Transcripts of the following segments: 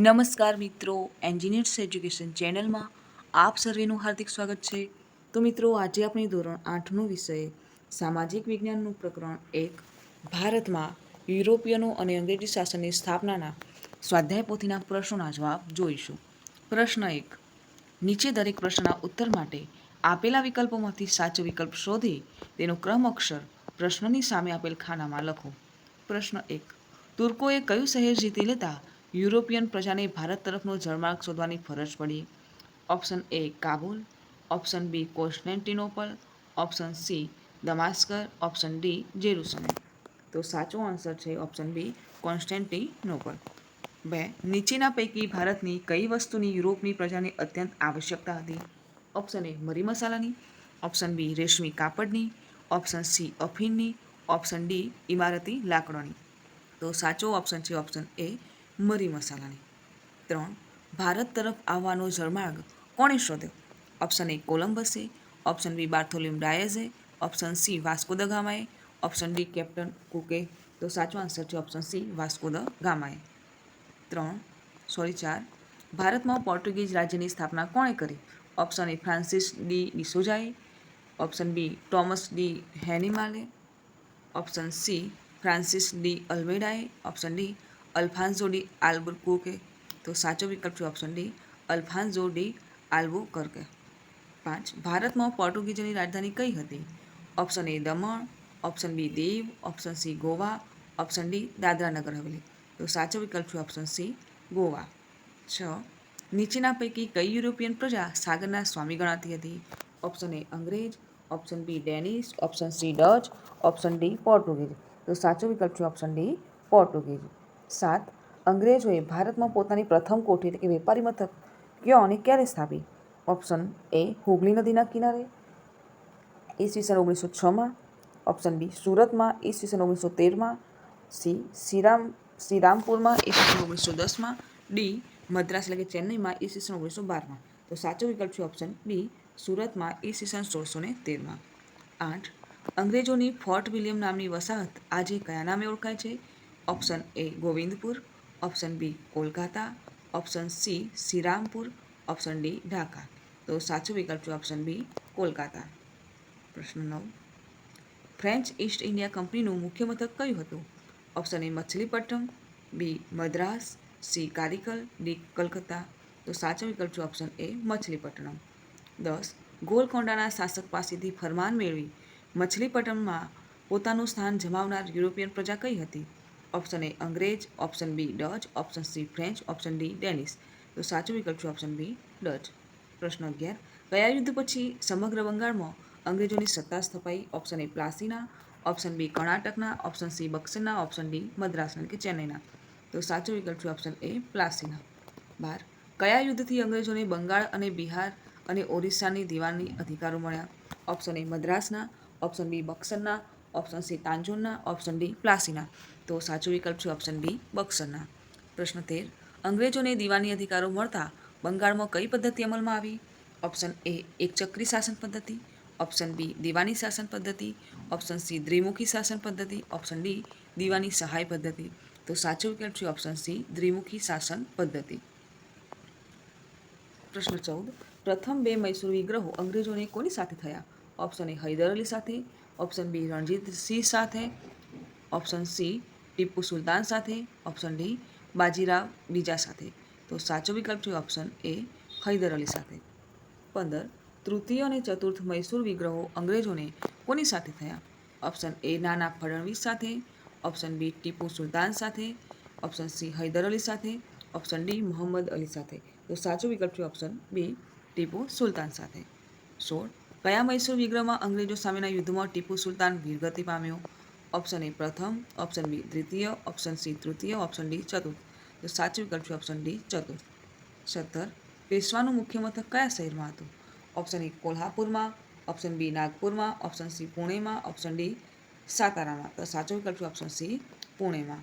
નમસ્કાર મિત્રો engineers education ચેનલમાં આપ સર્વેનું હાર્દિક સ્વાગત છે. તો મિત્રો, આજે આપણે ધોરણ આઠનું વિષય સામાજિક વિજ્ઞાનનું પ્રકરણ એક, ભારતમાં યુરોપિયનો અને અંગ્રેજી શાસનની સ્થાપનાના સ્વાધ્યાય પોથીના પ્રશ્નોના જવાબ જોઈશું. પ્રશ્ન એક, નીચે દરેક પ્રશ્નના ઉત્તર માટે આપેલા વિકલ્પોમાંથી સાચો વિકલ્પ શોધી તેનો ક્રમ અક્ષર પ્રશ્નની સામે આપેલ ખાનામાં લખો. પ્રશ્ન એક, તુર્કોએ કયું શહેર જીતી લેતા યુરોપિયન પ્રજાને ભારત તરફનો જળમાર્ગ શોધવાની ફરજ પડી. Option A Kabul, option B Constantinople, option C Damascus, option D Jerusalem. તો સાચો આન્સર છે ઓપ્શન બી કોન્સ્ટેન્ટિનોપલ. બે, નીચેના પૈકી ભારતની કઈ વસ્તુની યુરોપની પ્રજાને અત્યંત આવશ્યકતા હતી? ઓપ્શન એ મરી મસાલાની, ઓપ્શન બી રેશમી કાપડની, ઓપ્શન સી અફીણની, ઓપ્શન ડી ઇમારતી લાકડોની. તો સાચો ઓપ્શન છે ઓપ્શન એ મરી મસાલાની. ત્રણ, ભારત તરફ આવવાનો જળમાર્ગ કોણે શોધ્યો? ઓપ્શન એ કોલંબસે ઓપ્શન બી બાર્થોલ્યુમ ડાયઝે ઓપ્શન સી વાસ્કો દ ગામાએ ઓપ્શન ડી કેપ્ટન કુકે તો સાચો આન્સર છે ઓપ્શન સી વાસ્કો દ ગામાએ ત્રણ સોરી ચાર, ભારતમાં પોર્ટુગીઝ રાજ્યની સ્થાપના કોણે કરી? ઓપ્શન એ ફ્રાન્સિસ ડી ડિસોજાએ ઓપ્શન બી ટોમસ ડી હેનિમાલે. ઓપ્શન સી ફ્રાન્સિસ ડી અલ્મેડાએ ઓપ્શન ડી અલ્ફાન્ઝો ડી આલ્બુકર્કે તો સાચો વિકલ્પ છે ઓપ્શન ડી અલ્ફાન્ઝો ડી આલ્બુકર્કે પાંચ, ભારતમાં પોર્ટુગીઝોની રાજધાની કઈ હતી? Option A Daman option B Diu option C Goa option D Dadra Nagar Haveli. તો સાચો વિકલ્પ છે ઓપ્શન સી ગોવા. છ, નીચેના પૈકી કઈ યુરોપિયન પ્રજા સાગરના સ્વામી ગણાતી હતી? ઓપ્શન એ અંગ્રેજ option B Danish option C Dutch option D Portuguese. તો સાચો વિકલ્પ છે ઓપ્શન ડી પોર્ટુગીઝ. સાત, અંગ્રેજોએ ભારતમાં પોતાની પ્રથમ કોઠી એટલે કે વેપારી મથક ક્યાં અને ક્યારે સ્થાપી? ઓપ્શન એ, હુગલી નદીના કિનારે. ઈસવીસન ઓગણીસો છમાં. ઓપ્શન બી, સુરતમાં. ઈસવીસન ઓગણીસો તેરમાં. સી, શ્રીરામ, શ્રીરામપુરમાં. ઈસવીસન ઓગણીસો દસમાં. ડી, મદ્રાસ એટલે કે ચેન્નઈમાં. ઈસવીસન ઓગણીસો બારમાં. તો સાચો વિકલ્પ છે ઓપ્શન બી, સુરતમાં. ઈસવીસન સોળસો ને તેરમાં. આઠ, અંગ્રેજોની ફોર્ટ વિલિયમ નામની વસાહત આજે કયા નામે ઓળખાય છે? Option A Govindpur option B Kolkata option C Shrirampur option D Dhaka તો સાચો વિકલ્પ છે ઓપ્શન બી કોલકાતા પ્રશ્ન નવ. ફ્રેન્ચ ઈસ્ટ ઇન્ડિયા કંપનીનું મુખ્ય મથક કયું હતું? Option A Machilipatnam B Madras C Karaikal D Calcutta તો સાચો વિકલ્પ છે ઓપ્શન એ મછલીપટ્ટનમ દસ. ગોલકોંડાના શાસક પાસેથી ફરમાન મેળવી મછલીપટ્ટમમાં પોતાનું સ્થાન જમાવનાર યુરોપિયન પ્રજા કઈ હતી? ઓપ્શન એ અંગ્રેજ option B Dutch option C French option D Danish તો સાચો વિકલ્પ છે ઓપ્શન બી ડચ પ્રશ્ન અગિયાર. કયા યુદ્ધ પછી સમગ્ર બંગાળમાં અંગ્રેજોની સત્તા સ્થપાઈ? Option A પ્લાસીના. ઓપ્શન બી કર્ણાટકના. ઓપ્શન સી બક્સરના. ઓપ્શન ડી મદ્રાસના કે ચેન્નઈના. તો સાચો વિકલ્પ છે ઓપ્શન એ પ્લાસીના. બાર. કયા યુદ્ધથી અંગ્રેજોને બંગાળ અને બિહાર અને ઓરિસ્સાની દીવાની અધિકારો મળ્યા? ઓપ્શન એ મદ્રાસના. ઓપ્શન બી બક્સરના. ઓપ્શન સી તાંજોરના, ઓપ્શન ડી પ્લાસીના. તો સાચો વિકલ્પ છે ઓપ્શન બી બક્સરના. પ્રશ્ન તેર. અંગ્રેજોને દીવાની અધિકારો મળતા બંગાળમાં કઈ પદ્ધતિ અમલમાં આવી? ઓપ્શન એ એક ચક્રી શાસન પદ્ધતિ, ઓપ્શન બી દીવાની શાસન પદ્ધતિ, ઓપ્શન સી દ્વિમુખી શાસન પદ્ધતિ, ઓપ્શન ડી દીવાની સહાય પદ્ધતિ. તો સાચો વિકલ્પ છે ઓપ્શન સી દ્વિમુખી શાસન પદ્ધતિ. પ્રશ્ન ચૌદ. પ્રથમ બે મૈસૂર વિગ્રહો અંગ્રેજોને કોની સાથે થયા? ઓપ્શન એ હૈદર અલી સાથે ઓપ્શન બી રણજીત સિંહ સાથે, ઓપ્શન સી ટીપુ સુલતાન સાથે, ઓપ્શન ડી બાજીરાવ બીજા સાથે. તો સાચો વિકલ્પ છે ઓપ્શન એ હૈદર અલી સાથે. પંદર, તૃતીય અને ચતુર્થ મૈસૂર વિગ્રહો અંગ્રેજોને કોની સાથે થયા? ઓપ્શન એ નાના ફડણવીસ સાથે, ઓપ્શન બી ટીપુ સુલતાન સાથે, ઓપ્શન સી હૈદર અલી સાથે, ઓપ્શન ડી મોહમ્મદ અલી સાથે. તો સાચો વિકલ્પ છે ઓપ્શન બી ટીપુ સુલતાન સાથે. સોળ કયા મૈસૂર વિગ્રહમાં અંગ્રેજો સામેના યુદ્ધમાં ટીપુ સુલતાન વીરગતિ પામ્યો? ઓપ્શન એ પ્રથમ ઓપ્શન બી દ્વિતીય ઓપ્શન સી તૃતીય ઓપ્શન ડી ચતુર્થ. તો સાચો વિકલ્પ છે ઓપ્શન ડી ચતુર્થ. સત્તર, પેશવાનું મુખ્ય મથક કયા શહેરમાં હતું? ઓપ્શન એ કોલ્હાપુરમાં ઓપ્શન બી નાગપુરમાં ઓપ્શન સી પુણેમાં ઓપ્શન ડી સાતારામાં. તો સાચો વિકલ્પ છે ઓપ્શન સી પુણેમાં.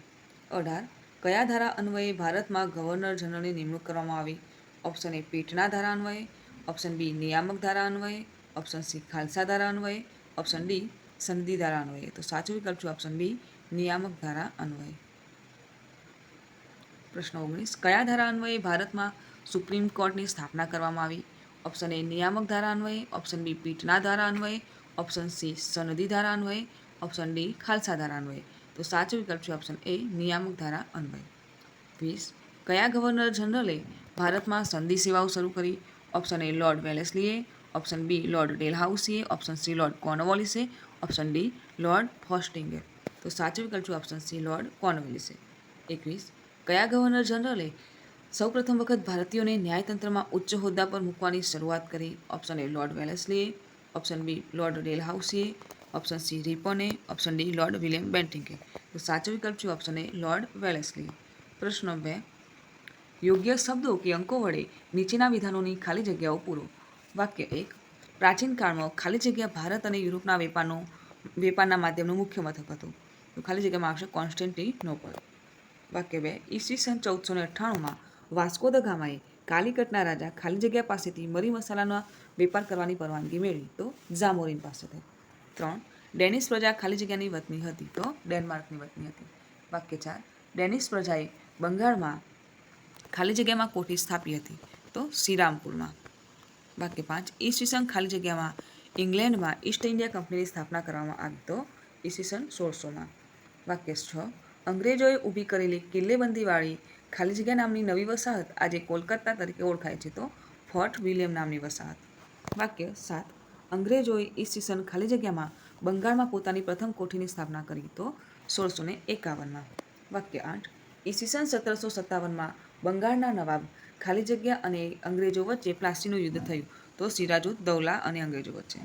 અઢાર, કયા ધારા અન્વયે ભારતમાં ગવર્નર જનરલની નિમણૂક કરવામાં આવી? ઓપ્શન એ પીઠના ધારા અન્વયે ઓપ્શન બી નિયામક ધારા અન્વયે ઓપ્શન સી ખાલસા ધારા અન્વયે ઓપ્શન ડી સંધિ ધારા અન્વયે તો સાચો વિકલ્પ છે ઓપ્શન બી નિયામક ધારા અન્વયે પ્રશ્ન ઓગણીસ કયા ધારા અન્વયે ભારતમાં સુપ્રીમ કોર્ટની સ્થાપના કરવામાં આવી ઓપ્શન એ નિયામક ધારા અન્વયે ઓપ્શન બી પીઠના ધારા અન્વયે ઓપ્શન સી સનદી ધારા અન્વયે ઓપ્શન ડી ખાલસા ધારા અન્વયે તો સાચો વિકલ્પ છે ઓપ્શન એ નિયામક ધારા અન્વયે વીસ કયા ગવર્નર જનરલે ભારતમાં સંધિ સેવાઓ શરૂ કરી ઓપ્શન એ લોર્ડ વેલેસ્લીએ ઓપ્શન બી લોર્ડ ડેલહાઉસીએ ઓપ્શન સી લોર્ડ કોર્નવોલિસે ઓપ્શન ડી લોર્ડ હોસ્ટિંગે તો સાચો વિકલ્પ છે ઓપ્શન સી લોર્ડ કોર્નવોલિસે એકવીસ કયા ગવર્નર જનરલે સૌપ્રથમ વખત ભારતીયોને ન્યાયતંત્રમાં ઉચ્ચ હોદ્દા પર મૂકવાની શરૂઆત કરી. ઓપ્શન એ, લોર્ડ વેલેસલીએ ઓપ્શન બી, લોર્ડ ડેલહાઉસીએ ઓપ્શન સી, રિપોને. ઓપ્શન ડી, લોર્ડ વિલિયમ બેન્ટિંગે તો સાચો વિકલ્પ છે ઓપ્શન એ, લોર્ડ વેલેસલી પ્રશ્ન બે, યોગ્ય શબ્દો કે અંકો વડે નીચેના વિધાનોની ખાલી જગ્યાઓ પૂરો. વાક્ય એક. પ્રાચીન કાળમાં ખાલી જગ્યા ભારત અને યુરોપના વેપારનો, વેપારના માધ્યમનું મુખ્ય મથક હતું. તો ખાલી જગ્યામાં આવશે કોન્સ્ટેન્ટિનોપલ. વાક્ય બે. ઈસવીસન ચૌદસો ને અઠ્ઠાણુંમાં વાસ્કો દ ગામાએ કાલિકટના રાજા ખાલી જગ્યા પાસેથી મરી મસાલાનો વેપાર કરવાની પરવાનગી મેળવી. તો ઝામોરિન પાસેથી ત્રણ. ડેનિશ પ્રજા ખાલી જગ્યાની વતની હતી. તો ડેનમાર્કની વતની હતી. વાક્ય ચાર. ડેનિશ પ્રજાએ બંગાળમાં ખાલી જગ્યામાં કોઠી સ્થાપી હતી. તો શ્રીરામપુરમાં. વાક્ય પાંચ ઈસવીસન ખાલી જગ્યામાં ઇંગ્લેન્ડમાં ઈસ્ટ ઇન્ડિયા કંપનીની સ્થાપના કરવામાં આવી તો ઈસવીસન સોળસોમાં વાક્ય છ અંગ્રેજોએ ઊભી કરેલી કિલ્લેબંધીવાળી ખાલી જગ્યા નામની નવી વસાહત આજે કોલકાતા તરીકે ઓળખાય છે તો ફોર્ટ વિલિયમ નામની વસાહત. વાક્ય સાત અંગ્રેજોએ ઈસવીસન ખાલી જગ્યામાં બંગાળમાં પોતાની પ્રથમ કોઠીની સ્થાપના કરી તો સોળસો ને એકાવનમાં. વાક્ય આઠ ઈસવીસન સત્તરસો સત્તાવનમાં બંગાળના નવાબ ખાલી જગ્યા અને અંગ્રેજો વચ્ચે પ્લાસીનું યુદ્ધ થયું. તો સિરાજુદ, દૌલા અને અંગ્રેજો વચ્ચે.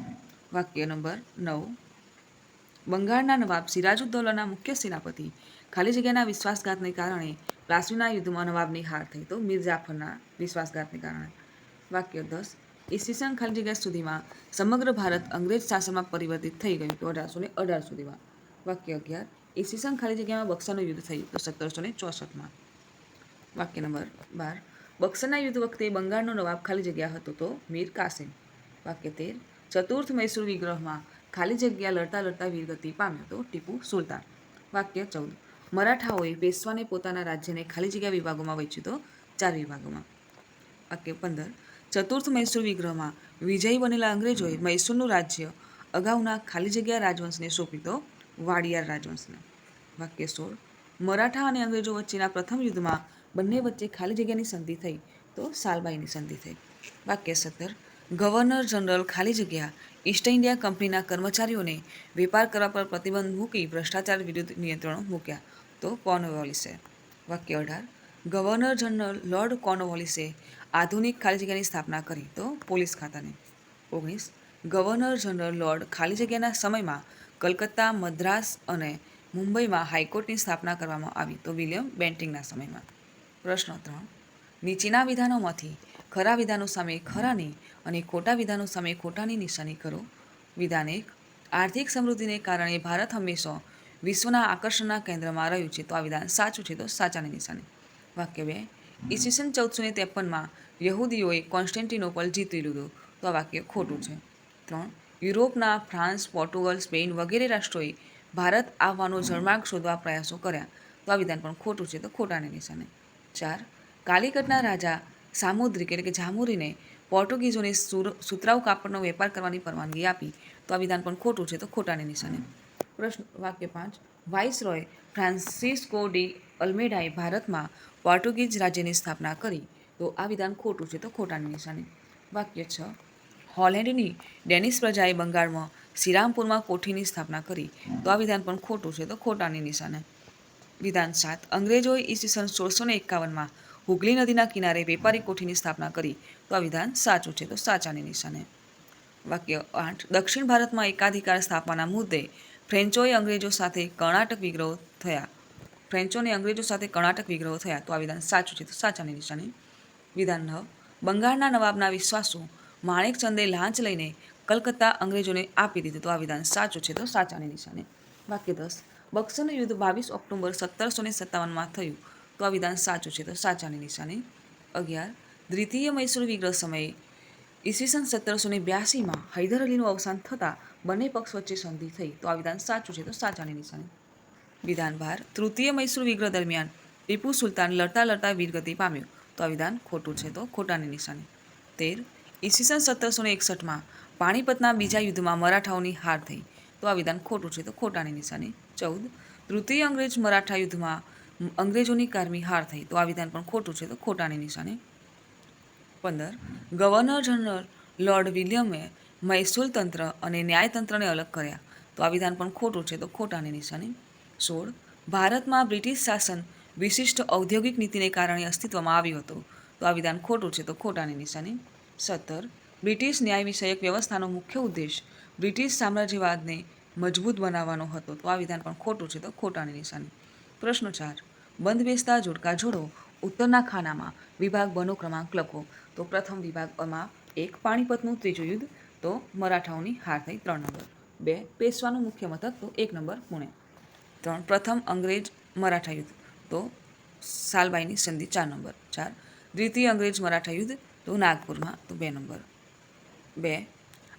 વાક્ય નંબર નવ. બંગાળના નવાબ સિરાજુદ્દૌલાના મુખ્ય સેનાપતિ. ખાલી જગ્યાના વિશ્વાસઘાતને કારણે પ્લાસીના યુદ્ધમાં નવાબની હાર થઈ. તો મીર વિશ્વાસઘાતને કારણે. વાક્ય દસ. ઈસવીસન ખાલી જગ્યા સુધીમાં સમગ્ર ભારત અંગ્રેજ શાસનમાં પરિવર્તિત થઈ ગયું તો અઢારસો ને અઢાર સુધીમાં. વાક્ય અગિયાર. ઈસવીસન ખાલી જગ્યામાં બક્સાનું યુદ્ધ થયું તો સત્તરસો ને ચોસઠમાં. વાક્ય નંબર બાર. બક્સરના યુદ્ધ વખતે બંગાળનો નવાબ ખાલી જગ્યા હતો તો મીર કાસિમ. વાક્ય તેર, ચતુર્થ મૈસૂર વિગ્રહમાં ખાલી જગ્યા લડતા લડતા વીરગતિ પામ્યો તો ટીપુ સુલતાન. વાક્ય ચૌદ, મરાઠાઓએ પેશવાને પોતાના રાજ્યને ખાલી જગ્યા વિભાગોમાં વહેંચ્યું તો ચાર વિભાગોમાં. વાક્ય પંદર, ચતુર્થ મૈસૂર વિગ્રહમાં વિજયી બનેલા અંગ્રેજોએ મૈસૂરનું રાજ્ય અગાઉના ખાલી જગ્યા રાજવંશને સોંપ્યું તો વાડિયાર રાજવંશને. વાક્ય સોળ, મરાઠા અને અંગ્રેજો વચ્ચેના પ્રથમ યુદ્ધમાં બંને વચ્ચે ખાલી જગ્યાની સંધિ થઈ તો સાલબાઈની સંધિ થઈ. વાક્ય સત્તર, ગવર્નર જનરલ ખાલી જગ્યા, ઈસ્ટ ઇન્ડિયા કંપનીના કર્મચારીઓને વેપાર કરવા પર પ્રતિબંધ મૂકી ભ્રષ્ટાચાર વિરુદ્ધ નિયંત્રણો મૂક્યા. તો કોર્નવોલિસે. વાક્ય અઢાર, ગવર્નર જનરલ લોર્ડ કોર્નવોલિસે આધુનિક ખાલી જગ્યાની સ્થાપના કરી. તો પોલીસ ખાતાને. ઓગણીસ, ગવર્નર જનરલ લોર્ડ ખાલી જગ્યાના સમયમાં કલકત્તા, મદ્રાસ અને મુંબઈમાં હાઈકોર્ટની સ્થાપના કરવામાં આવી. તો વિલિયમ બેન્ટિંગના સમયમાં. પ્રશ્ન ત્રણ નીચેના વિધાનોમાંથી ખરા વિધાનો સામે ખરાની અને ખોટા વિધાનો સામે ખોટાની નિશાની કરો. વિધાન એક, આર્થિક સમૃદ્ધિને કારણે ભારત હંમેશા વિશ્વના આકર્ષણના કેન્દ્રમાં રહ્યું છે, તો આ વિધાન સાચું છે, તો સાચાની નિશાની. વાક્ય બે, ઈસવીસન ચૌદસો ને ત્રેપનમાં યહૂદીઓએ કોન્સ્ટેન્ટિનોપલ જીતી લીધું, તો આ વાક્ય ખોટું છે. ત્રણ, યુરોપના ફ્રાન્સ, પોર્ટુગલ, સ્પેન વગેરે રાષ્ટ્રોએ ભારત આવવાનો જળમાર્ગ શોધવા પ્રયાસો કર્યા, તો આ વિધાન પણ ખોટું છે, તો ખોટાની નિશાને. ચાર કાલિકટના રાજા સામુદ્રિક એટલે કે જામુરીને પોર્ટુગીઝોને સુર- સુતરાઉ કાપડનો વેપાર કરવાની પરવાનગી આપી. તો આ વિધાન પણ ખોટું છે, તો ખોટાની નિશાને. પ્રશ્ન, વાક્ય પાંચ. વાઇસરોય ફ્રાન્સિસ્કો ડી અલ્મેડાએ ભારતમાં પોર્ટુગીઝ રાજ્યની સ્થાપના કરી. તો આ વિધાન ખોટું છે, તો ખોટાની નિશાને. વાક્ય છ. હોલેન્ડની ડેનિશ પ્રજાએ બંગાળમાં શ્રીરામપુરમાં કોઠીની સ્થાપના કરી. તો આ વિધાન પણ ખોટું છે, તો ખોટાની નિશાને. વિધાન સાત અંગ્રેજોએ ઈસવીસન સોળસો ને એકાવનમાં હુગલી નદીના કિનારે વેપારી કોઠીની સ્થાપના કરી. તો આ વિધાન સાચું છે તો સાચાની નિશાને. વાક્ય આઠ. દક્ષિણ ભારતમાં એકાધિકાર સ્થાપવાના મુદ્દે ફ્રેન્ચોએ અંગ્રેજો સાથે કર્ણાટક વિગ્રહો થયા. ફ્રેન્ચોને અંગ્રેજો સાથે કર્ણાટક વિગ્રહો થયા. તો આ વિધાન સાચું છે તો સાચાની નિશાની. વિધાન નવ. બંગાળના નવાબના વિશ્વાસો માણેકચંદે લાંચ લઈને કલકત્તા અંગ્રેજોને આપી દીધું. તો આ વિધાન સાચું છે તો સાચાની નિશાની. વાક્ય દસ. બક્સરનું યુદ્ધ બાવીસ ઓક્ટોબર સત્તરસો ને સત્તાવનમાં થયું. તો આ વિધાન સાચું છે. તો સાચાની નિશાની. અગિયાર. દ્વિતીય મૈસૂર વિગ્રહ સમયે ઈસવીસન સત્તરસો ને બ્યાસીમાં હૈદર અલીનું અવસાન થતાં બંને પક્ષ વચ્ચે સંધિ થઈ. તો આ વિધાન સાચું છે. તો સાચાની નિશાની. વિધાન બાર. તૃતીય મૈસૂર વિગ્રહ દરમિયાન ટીપુ સુલતાન લડતા લડતા વીરગતિ પામ્યો. તો આ વિધાન ખોટું છે. તો ખોટાની નિશાની. તેર. ઈસવીસન સત્તરસો ને એકસઠમાં પાણીપતના બીજા યુદ્ધમાં મરાઠાઓની હાર થઈ. તો આ વિધાન ખોટું છે. તો ખોટાની નિશાની. ચૌદ, તૃતીય અંગ્રેજ મરાઠા યુદ્ધમાં અંગ્રેજોની કારમી હાર થઈ. તો આ વિધાન પણ ખોટું છે, તો ખોટાની નિશાની. પંદર, ગવર્નર જનરલ લોર્ડ વિલિયમે મહેસૂલ તંત્ર અને ન્યાયતંત્રને અલગ કર્યા. તો આ વિધાન પણ ખોટું છે, તો ખોટાની નિશાની. સોળ, ભારતમાં બ્રિટિશ શાસન વિશિષ્ટ ઔદ્યોગિક નીતિને કારણે અસ્તિત્વમાં આવ્યું હતું. તો આ વિધાન ખોટું છે, તો ખોટાની નિશાની. સત્તર, બ્રિટિશ ન્યાય વિષયક વ્યવસ્થાનો મુખ્ય ઉદ્દેશ બ્રિટિશ સામ્રાજ્યવાદને મજબૂત બનાવવાનો હતો. તો આ વિધાન પણ ખોટું છે તો ખોટાની નિશાની. પ્રશ્ન ચાર. બંધ બેસતા જોડકા જોડો, ઉત્તરના ખાનામાં વિભાગ બનો ક્રમાંક લખો. તો પ્રથમ વિભાગમાં એક પાણીપતનું ત્રીજું યુદ્ધ, તો મરાઠાઓની હાર થઈ ત્રણ નંબર. બે, પેશવાનું મુખ્ય મથક, તો એક નંબર પુણે. ત્રણ, પ્રથમ અંગ્રેજ મરાઠા યુદ્ધ, તો સાલબાઈની સંધિ ચાર નંબર. ચાર, દ્વિતીય અંગ્રેજ મરાઠા યુદ્ધ, તો નાગપુરમાં, તો બે નંબર. બે,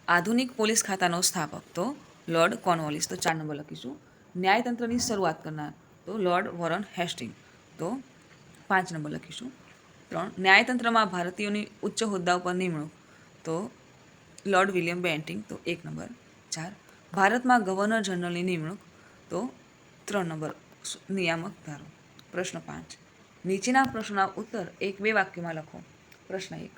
આધુનિક પોલીસ ખાતાનો સ્થાપક, તો લોર્ડ કોર્નવોલિસ તો ચાર નંબર લખીશું. ન્યાયતંત્રની શરૂઆત કરનાર તો લોર્ડ વોરન હેસ્ટિંગ તો પાંચ નંબર લખીશું. ત્રણ, ન્યાયતંત્રમાં ભારતીયોની ઉચ્ચ હોદ્દા ઉપર નિમણૂક. તો લોર્ડ વિલિયમ બેન્ટિંગ તો એક નંબર. ચાર, ભારતમાં ગવર્નર જનરલની નિમણૂક. તો ત્રણ નંબર, નિયામક ધારો. પ્રશ્ન પાંચ, નીચેના પ્રશ્નના ઉત્તર એક બે વાક્યમાં લખો. પ્રશ્ન એક,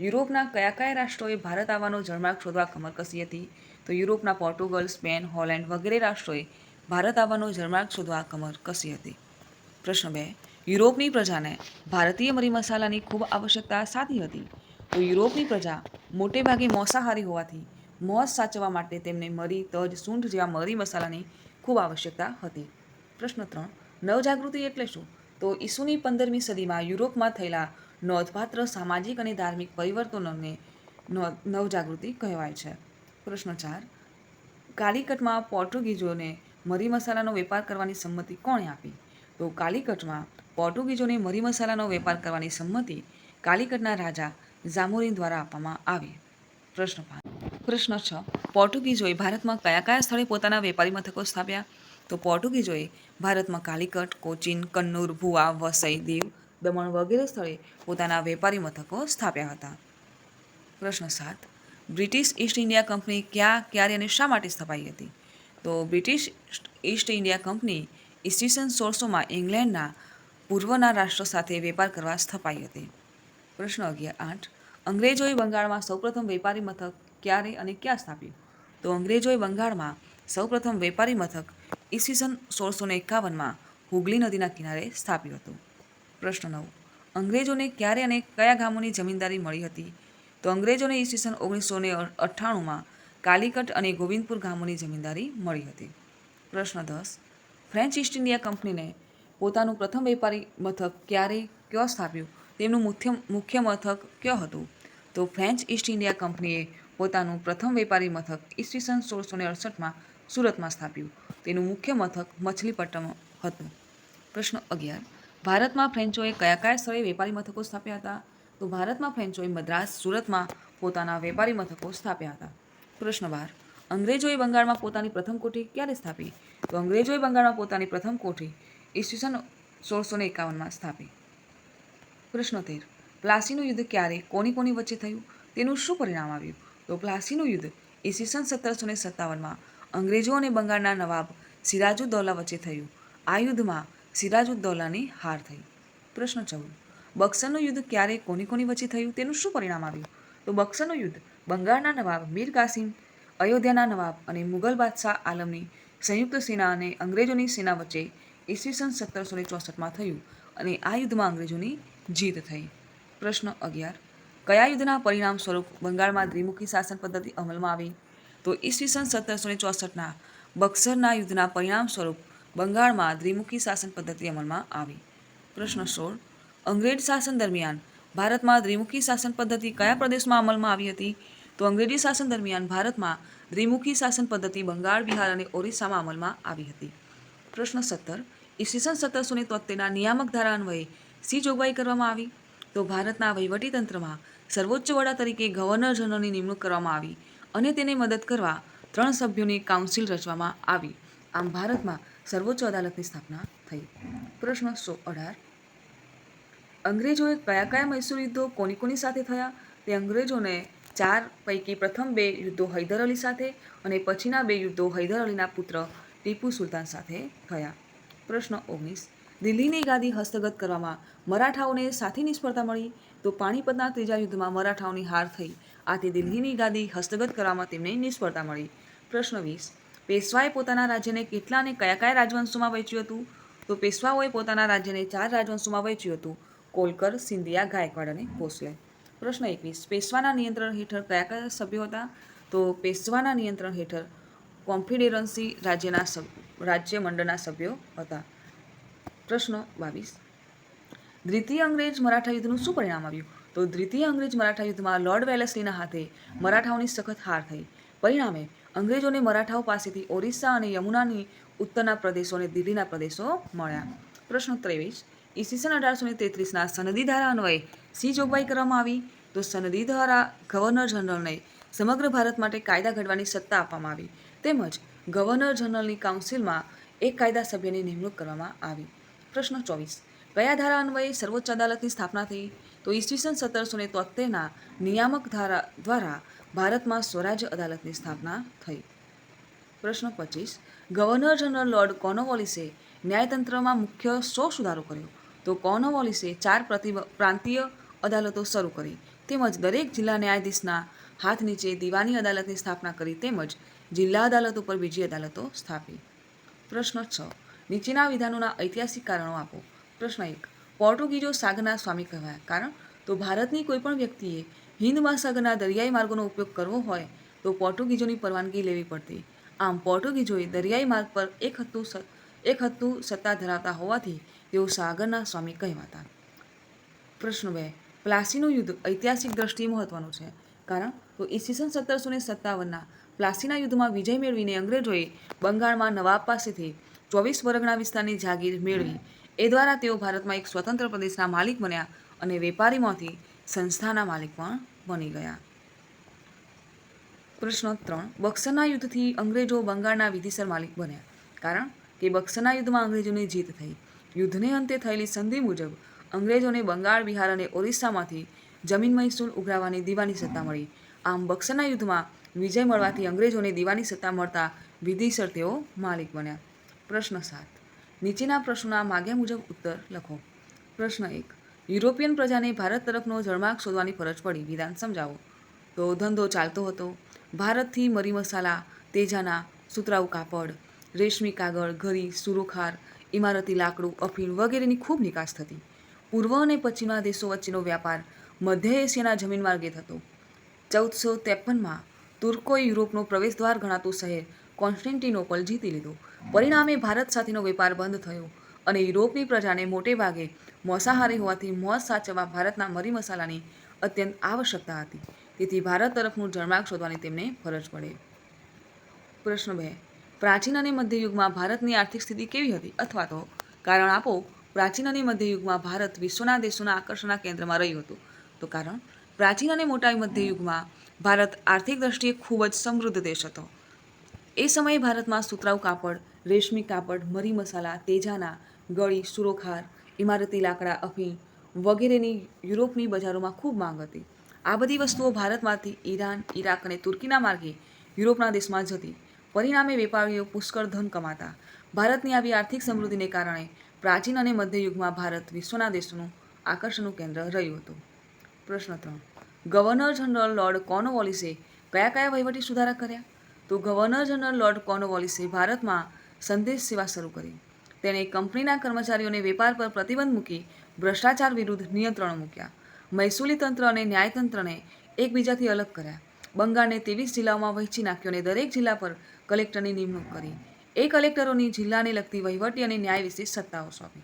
યુરોપના કયા કયા રાષ્ટ્રોએ ભારત આવવાનો જળમાર્ગ શોધવા કમર કસી હતી? તો યુરોપના પોર્ટુગલ, સ્પેન, હોલેન્ડ વગેરે રાષ્ટ્રોએ ભારત આવવાનો જળમાર્ગ શોધવા કમર કસી હતી. પ્રશ્ન બે, યુરોપની પ્રજાને ભારતીય મરી મસાલાની ખૂબ આવશ્યકતા સાથી હતી. તો યુરોપની પ્રજા મોટે ભાગે મોસાહારી હોવાથી મોસ સાચવવા માટે તેમને મરી, તજ સૂંઠ જેવા મરી મસાલાની ખૂબ આવશ્યકતા હતી. પ્રશ્ન ત્રણ, નવજાગૃતિ એટલે શું? તો ઈસુની પંદરમી સદીમાં યુરોપમાં થયેલા નોંધપાત્ર સામાજિક અને ધાર્મિક પરિવર્તનોને નવજાગૃતિ કહેવાય છે. પ્રશ્ન ચાર કાલિકટમાં પોર્ટુગીઝોને મરી મસાલાનો વેપાર કરવાની સંમતિ કોણે આપી? તો કાલિકટમાં પોર્ટુગીઝોને મરી મસાલાનો વેપાર કરવાની સંમતિ કાલિકટના રાજા ઝામોરીન દ્વારા આપવામાં આવી. પ્રશ્ન પાંચ. પ્રશ્ન છ. પોર્ટુગીઝોએ ભારતમાં કયા કયા સ્થળે પોતાના વેપારી મથકો સ્થાપ્યા? તો પોર્ટુગીઝોએ ભારતમાં કાલિકટ, કોચીન, કન્નૂર, ભુવા, વસઈ, દીવ, દમણ વગેરે સ્થળે પોતાના વેપારી મથકો સ્થાપ્યા હતા. પ્રશ્ન સાત. બ્રિટિશ ઈસ્ટ ઇન્ડિયા કંપની ક્યાં, ક્યારે અને શા માટે સ્થપાઈ હતી? તો બ્રિટિશ ઈસ્ટ ઇન્ડિયા કંપની ઈસવીસન સોળસોમાં ઇંગ્લેન્ડના પૂર્વના રાષ્ટ્ર સાથે વેપાર કરવા સ્થપાઈ હતી. પ્રશ્ન અગિયાર આઠ અંગ્રેજોએ બંગાળમાં સૌપ્રથમ વેપારી મથક ક્યારે અને ક્યાં સ્થાપ્યું? તો અંગ્રેજોએ બંગાળમાં સૌપ્રથમ વેપારી મથક ઈસવીસન સોળસો ને એકાવનમાં હુગલી નદીના કિનારે સ્થાપ્યું હતું. પ્રશ્ન નવ. અંગ્રેજોને ક્યારે અને કયા ગામોની જમીનદારી મળી હતી? તો અંગ્રેજોને ઈસવીસન ઓગણીસો ને અઠ્ઠાણુંમાં કાલિકટ અને ગોવિંદપુર ગામોની જમીનદારી મળી હતી. પ્રશ્ન દસ. ફ્રેન્ચ ઈસ્ટ ઇન્ડિયા કંપનીને પોતાનું પ્રથમ વેપારી મથક ક્યારે ક્યાં સ્થાપ્યું? તેમનું મુખ્ય મુખ્ય મથક કયો હતું? તો ફ્રેન્ચ ઈસ્ટ ઇન્ડિયા કંપનીએ પોતાનું પ્રથમ વેપારી મથક ઈસવીસન સોળસો ને અડસઠમાં સુરતમાં સ્થાપ્યું. તેનું મુખ્ય મથક મછલીપટ્ટમ હતું. પ્રશ્ન અગિયાર. ભારતમાં ફ્રેન્ચોએ કયા કયા સ્થળે વેપારી મથકો સ્થાપ્યા હતા? તો ભારતમાં ફ્રેન્ચોએ મદ્રાસ સુરતમાં પોતાના વેપારી મથકો સ્થાપ્યા હતા. પ્રશ્ન બાર અંગ્રેજોએ બંગાળમાં પોતાની પ્રથમ કોઠી ક્યારે સ્થાપી? તો અંગ્રેજોએ બંગાળમાં પોતાની પ્રથમ કોઠી ઈસવીસન સોળસો ને એકાવનમાં સ્થાપી. પ્રશ્ન તેર પ્લાસીનું યુદ્ધ ક્યારે, કોની કોની વચ્ચે થયું? તેનું શું પરિણામ આવ્યું? તો પ્લાસીનું યુદ્ધ ઈસવીસન સત્તરસો ને સત્તાવનમાં અંગ્રેજો અને બંગાળના નવાબ સિરાજુદ્દૌલા વચ્ચે થયું. આ યુદ્ધમાં સિરાજુદ્દૌલાની હાર થઈ. પ્રશ્ન ચૌદ બક્સરનું યુદ્ધ ક્યારે, કોની કોની વચ્ચે થયું, તેનું શું પરિણામ આવ્યું? તો બક્સરનું યુદ્ધ બંગાળના નવાબ મીર કાસિમ, અયોધ્યાના નવાબ અને મુગલ બાદશાહ આલમની સંયુક્ત સેના અને અંગ્રેજોની સેના વચ્ચે ઈસવીસન સત્તરસો ને ચોસઠમાં થયું અને આ યુદ્ધમાં અંગ્રેજોની જીત થઈ. પ્રશ્ન અગિયાર, કયા યુદ્ધના પરિણામ સ્વરૂપ બંગાળમાં દ્વિમુખી શાસન પદ્ધતિ અમલમાં આવી? તો ઈસવીસન સત્તરસો ને ચોસઠના બક્સરના યુદ્ધના પરિણામ સ્વરૂપ બંગાળમાં દ્વિમુખી શાસન પદ્ધતિ અમલમાં આવી. પ્રશ્ન સોળ અંગ્રેજ શાસન દરમિયાન ભારતમાં દ્વિમુખી શાસન પદ્ધતિ કયા પ્રદેશમાં અમલમાં આવી હતી? તો અંગ્રેજી શાસન દરમિયાન ભારતમાં દ્વિમુખી શાસન પદ્ધતિ બંગાળ, બિહાર અને ઓરિસ્સામાં અમલમાં આવી હતી. પ્રશ્ન સત્તર. ઈસવીસન સત્તરસો ને તોતેરના નિયામક ધારા અન્વયે સી જોગવાઈ કરવામાં આવી? તો ભારતના વહીવટીતંત્રમાં સર્વોચ્ચ વડા તરીકે ગવર્નર જનરલની નિમણૂક કરવામાં આવી અને તેને મદદ કરવા ત્રણ સભ્યોની કાઉન્સિલ રચવામાં આવી. આમ ભારતમાં સર્વોચ્ચ અદાલતની સ્થાપના થઈ. પ્રશ્ન સો અઢાર. અંગ્રેજોએ કયા કયા મૈસૂર યુદ્ધો કોની કોની સાથે થયા? તે અંગ્રેજોને ચાર પૈકી પ્રથમ બે યુદ્ધો હૈદર અલી સાથે અને પછીના બે યુદ્ધો હૈદર અલીના પુત્ર ટીપુ સુલતાન સાથે થયા. પ્રશ્ન ઓગણીસ. દિલ્હીની ગાદી હસ્તગત કરવામાં મરાઠાઓને સાથી નિષ્ફળતા મળી તો પાણીપતના ત્રીજા યુદ્ધમાં મરાઠાઓની હાર થઈ. આથી દિલ્હીની ગાદી હસ્તગત કરવામાં તેમને નિષ્ફળતા મળી. પ્રશ્ન વીસ. પેશવાએ પોતાના રાજ્યને કેટલા અને કયા કયા રાજવંશોમાં વહેંચ્યું હતું? તો પેશવાઓએ પોતાના રાજ્યને ચાર રાજવંશોમાં વહેંચ્યું હતું. કોલકર, સિંધિયા, ગાયકવાડ અને ભોસલે. પ્રશ્ન એકવીસ. પેશવાના નિયંત્રણ હેઠળ કયા કયા સભ્યો હતા? તો પેશવાના નિયંત્રણ હેઠળ કોન્ફિડરન્સી રાજ્યના રાજ્ય મંડળના સભ્યો હતા. પ્રશ્ન બાવીસ. દ્વિતીય અંગ્રેજ મરાઠા યુદ્ધનું શું પરિણામ આવ્યું? તો દ્વિતીય અંગ્રેજ મરાઠા યુદ્ધમાં લોર્ડ વેલેસલીના હાથે મરાઠાઓની સખત હાર થઈ. પરિણામે અંગ્રેજોને મરાઠાઓ પાસેથી ઓરિસ્સા અને યમુનાની ઉત્તરના પ્રદેશો અને દિલ્હીના પ્રદેશો મળ્યા. પ્રશ્ન ત્રેવીસ. ઈસવીસન અઢારસો ને તેત્રીસના સનદી ધારા અન્વયે સી જોગવાઈ કરવામાં આવી. તો સનદી ધારા ગવર્નર જનરલને સમગ્ર ભારત માટે કાયદા ઘડવાની સત્તા આપવામાં આવી. તેમજ ગવર્નર જનરલની કાઉન્સિલમાં એક કાયદા સભ્યની નિમણૂક કરવામાં આવી. પ્રશ્ન ચોવીસ. કયા ધારા અન્વયે સર્વોચ્ચ અદાલતની સ્થાપના થઈ? તો ઈસવીસન સત્તરસો ને તોતેરના નિયામક ધારા દ્વારા ભારતમાં સ્વરાજ્ય અદાલતની સ્થાપના થઈ. પ્રશ્ન પચીસ. ગવર્નર જનરલ લોર્ડ કોનોવોલિસે ન્યાયતંત્રમાં મુખ્ય સો સુધારો કર્યો. તો કોર્નવોલિસે ચાર પ્રતિ પ્રાંતીય અદાલતો શરૂ કરી. તેમજ દરેક જિલ્લા ન્યાયાધીશના હાથ નીચે દીવાની અદાલતની સ્થાપના કરી તેમજ જિલ્લા અદાલતો પર બીજી અદાલતો સ્થાપી. પ્રશ્ન છ. નીચેના વિધાનોના ઐતિહાસિક કારણો આપો. પ્રશ્ન એક. પોર્ટુગીઝો સાગરના સ્વામી કહેવાયા. કારણ? તો ભારતની કોઈપણ વ્યક્તિએ હિન્દ મહાસાગરના દરિયાઈ માર્ગોનો ઉપયોગ કરવો હોય તો પોર્ટુગીઝોની પરવાનગી લેવી પડતી. આમ પોર્ટુગીઝોએ દરિયાઈ માર્ગ પર એક હતું એક હતું સત્તા ધરાવતા હોવાથી તેઓ સાગરના સ્વામી કહેવાતા. પ્રશ્ન બે. પ્લાસીનું યુદ્ધ ઐતિહાસિક દ્રષ્ટિએ મહત્વનું છે. કારણ તો ઈસવીસન સત્તરસો ને સત્તાવનના પ્લાસીના યુદ્ધમાં વિજય મેળવીને અંગ્રેજોએ બંગાળમાં નવાબ પાસેથી ચોવીસ વર્ગના વિસ્તારની જાગીર મેળવી. એ દ્વારા તેઓ ભારતમાં એક સ્વતંત્ર પ્રદેશના માલિક બન્યા અને વેપારીમાંથી સંસ્થાના માલિક પણ બની ગયા. પ્રશ્ન ત્રણ. બક્સરના યુદ્ધથી અંગ્રેજો બંગાળના વિધિસર માલિક બન્યા. કારણ કે બક્સરના યુદ્ધમાં અંગ્રેજોની જીત થઈ. યુદ્ધને અંતે થયેલી સંધિ મુજબ અંગ્રેજોને બંગાળ, બિહાર અને ઓરિસ્સામાંથી જમીન મહેસૂલ ઉઘરાવવાની દીવાની સત્તા મળી. આમ બક્સરના યુદ્ધમાં વિજય મળવાથી અંગ્રેજોને દીવાની સત્તા મળતા વિધિસર તેઓ માલિક બન્યા. પ્રશ્ન સાત. નીચેના પ્રશ્નોના માગ્યા મુજબ ઉત્તર લખો. પ્રશ્ન એક. યુરોપિયન પ્રજાને ભારત તરફનો જળમાર્ગ શોધવાની ફરજ પડી. વિધાન સમજાવો. તો ધંધો ચાલતો હતો. ભારતથી મરી મસાલા, તેજાના સુતરાઉ કાપડ, રેશમી કાગળ ઘરી સુરોખાર ઇમારતી લાકડું, અફીણ વગેરેની ખૂબ નિકાસ થતી. પૂર્વ અને પશ્ચિમના દેશો વચ્ચેનો વ્યાપાર મધ્ય એશિયાના જમીન માર્ગે થતો. ચૌદસો ત્રેપનમાં તુર્કોએ યુરોપનો પ્રવેશદ્વાર ગણાતું શહેર કોન્સ્ટેન્ટિનોપલ જીતી લીધું. પરિણામે ભારત સાથેનો વેપાર બંધ થયો અને યુરોપની પ્રજાને મોટે ભાગે મોસાહારી હોવાથી મોજ સાચવવા ભારતના મરી મસાલાની અત્યંત આવશ્યકતા હતી. તેથી ભારત તરફનું જળમાર્ગ શોધવાની તેમને ફરજ પડે. પ્રશ્ન બે. પ્રાચીન અને મધ્યયુગમાં ભારતની આર્થિક સ્થિતિ કેવી હતી? અથવા તો કારણ આપો, પ્રાચીન અને મધ્યયુગમાં ભારત વિશ્વના દેશોના આકર્ષણના કેન્દ્રમાં રહ્યું હતું. તો કારણ? પ્રાચીન અને મોટા મધ્યયુગમાં ભારત આર્થિક દ્રષ્ટિએ ખૂબ જ સમૃદ્ધ દેશ હતો. એ સમયે ભારતમાં સુતરાઉ કાપડ, રેશમી કાપડ, મરી મસાલા, તેજાના, ગળી, સુરોખાર, ઇમારતી લાકડા, અફીણ વગેરેની યુરોપની બજારોમાં ખૂબ માંગ હતી. આ બધી વસ્તુઓ ભારતમાંથી ઈરાન, ઈરાક અને તુર્કીના માર્ગે યુરોપના દેશમાં જતી પરિણામે વેપારીઓ પુષ્કળ ધન કમાતા. ભારતની આવી આર્થિક સમૃદ્ધિને કારણે પ્રાચીન અને મધ્યયુગમાં ભારત વિશ્વના દેશોનું આકર્ષણનું કેન્દ્ર રહ્યું હતું. પ્રશ્ન ત્રણ. ગવર્નર જનરલ લોર્ડ કોર્નવોલિસે કયા કયા વહીવટી સુધારા કર્યા? તો ગવર્નર જનરલ લોર્ડ કોર્નવોલિસે ભારતમાં સંદેશ સેવા શરૂ કરી. તેણે કંપનીના કર્મચારીઓને વેપાર પર પ્રતિબંધ મૂકી ભ્રષ્ટાચાર વિરુદ્ધ નિયંત્રણો મૂક્યા. મહેસૂલી તંત્ર અને ન્યાયતંત્રને એકબીજાથી અલગ કર્યા. બંગાળને ત્રેવીસ જિલ્લાઓમાં વહેંચી નાખ્યો અને દરેક જિલ્લા પર કલેક્ટરની નિમણૂક કરી. એ કલેક્ટરોની જિલ્લાને લગતી વહીવટી અને ન્યાય વિશે સત્તાઓ સોંપી.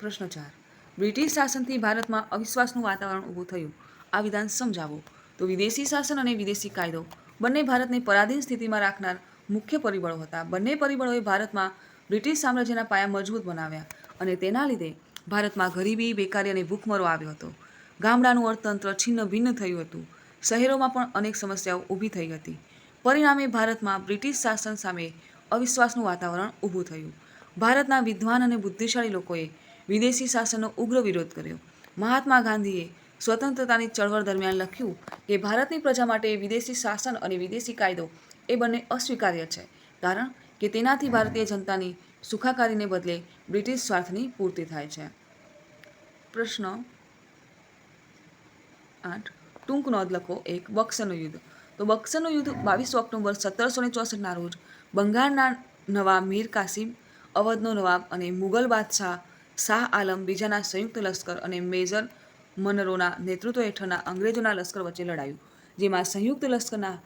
પ્રશ્ન ચાર. બ્રિટિશ શાસનથી ભારતમાં અવિશ્વાસનું વાતાવરણ ઊભું થયું. આ વિધાન સમજાવો. તો વિદેશી શાસન અને વિદેશી કાયદો. બંને ભારતને પરાધીન સ્થિતિમાં રાખનાર મુખ્ય પરિબળો હતા. બંને પરિબળોએ ભારતમાં બ્રિટિશ સામ્રાજ્યના પાયા મજબૂત બનાવ્યા અને તેના લીધે ભારતમાં ગરીબી, બેકારી અને ભૂખમરો આવ્યો હતો. ગામડાનું અર્થતંત્ર છિન્ન ભિન્ન થયું હતું. શહેરોમાં પણ અનેક સમસ્યાઓ ઊભી થઈ હતી. પરિણામે ભારતમાં બ્રિટિશ શાસન સામે અવિશ્વાસનું વાતાવરણ ઊભું થયું. ભારતના વિદ્વાન અને બુદ્ધિશાળી લોકોએ વિદેશી શાસનનો ઉગ્ર વિરોધ કર્યો. મહાત્મા ગાંધીએ સ્વતંત્રતાની ચળવળ દરમિયાન લખ્યું કે, ભારતની પ્રજા માટે વિદેશી શાસન અને વિદેશી કાયદો એ બંને અસ્વીકાર્ય છે, કારણ કે તેનાથી ભારતીય જનતાની સુખાકારીને બદલે બ્રિટિશ સ્વાર્થની પૂર્તિ થાય છે. પ્રશ્ન આઠ ટૂંક નોંધ લખો એક બક્સરનું યુદ્ધ. તો બક્સરનું યુદ્ધ બાવીસ ઓક્ટોબર સત્તરસો ને ચોસઠના રોજ બંગાળના નવાબ મીર કાસિમ, અવધનો નવાબ અને મુગલ બાદશાહ શાહ આલમ બીજાના સંયુક્ત લશ્કર અને મેજર મનરોના નેતૃત્વ હેઠળના અંગ્રેજોના લશ્કર વચ્ચે લડાયું, જેમાં સંયુક્ત લશ્કરના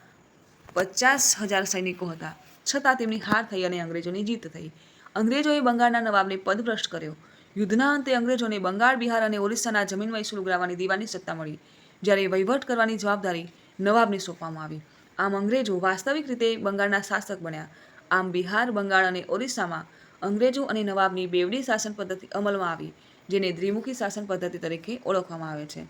પચાસ હજાર સૈનિકો હતા. છતાં તેમની હાર થઈ અને અંગ્રેજોની જીત થઈ. અંગ્રેજોએ બંગાળના નવાબને પદભ્રષ્ટ કર્યો. યુદ્ધના અંતે અંગ્રેજોને બંગાળ, બિહાર અને ઓરિસ્સાના જમીન વૈસુલ ઉગરાવવાની દીવાની સત્તા મળી. જ્યારે વહીવટ કરવાની જવાબદારી નવાબને સોંપવામાં આવી. આમ અંગ્રેજો વાસ્તવિક રીતે બંગાળના શાસક બન્યા. આમ બિહાર, બંગાળ અને ઓરિસ્સામાં અંગ્રેજો અને નવાબની બેવડી શાસન પદ્ધતિ અમલમાં આવી, જેને દ્વિમુખી શાસન પદ્ધતિ તરીકે ઓળખવામાં આવે છે.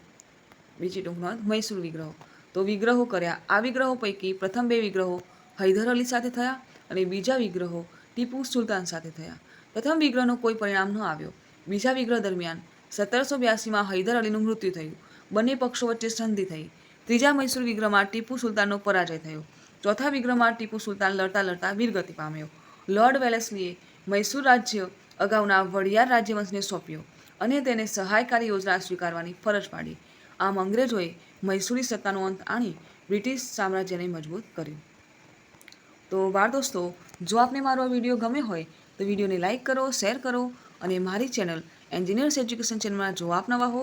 બીજી ટૂંક નોંધ મૈસૂર વિગ્રહો. તો વિગ્રહો કર્યા. આ વિગ્રહો પૈકી પ્રથમ બે વિગ્રહો હૈદર અલી સાથે થયા અને બીજા વિગ્રહો ટીપુ સુલતાન સાથે થયા. પ્રથમ વિગ્રહનો કોઈ પરિણામ ન આવ્યો. બીજા વિગ્રહ દરમિયાન સત્તરસો બ્યાસીમાં હૈદર અલીનું મૃત્યુ થયું. બંને પક્ષો વચ્ચે સંધિ થઈ. ત્રીજા મૈસૂર વિગ્રહમાં ટીપુ સુલતાનનો પરાજય થયો. ચોથા વિગ્રહમાં ટીપુ સુલતાન લડતા લડતા વીરગતિ પામ્યો. લોર્ડ વેલેસલીએ મૈસૂર રાજ્ય અગાઉના વડિયાર રાજ્યવંશને સોંપ્યો અને તેને સહાયકારી યોજના સ્વીકારવાની ફરજ પાડી. આમ અંગ્રેજોએ મૈસૂરી સત્તાનો અંત આણી બ્રિટિશ સામ્રાજ્યને મજબૂત કર્યું. તો બાળ દોસ્તો, જો આપને મારો વીડિયો ગમે હોય, તો વિડીયોને લાઇક કરો, શેર કરો અને મારી ચેનલ એન્જિનિયર્સ એજ્યુકેશન ચેનલમાં જો આપ નવા હો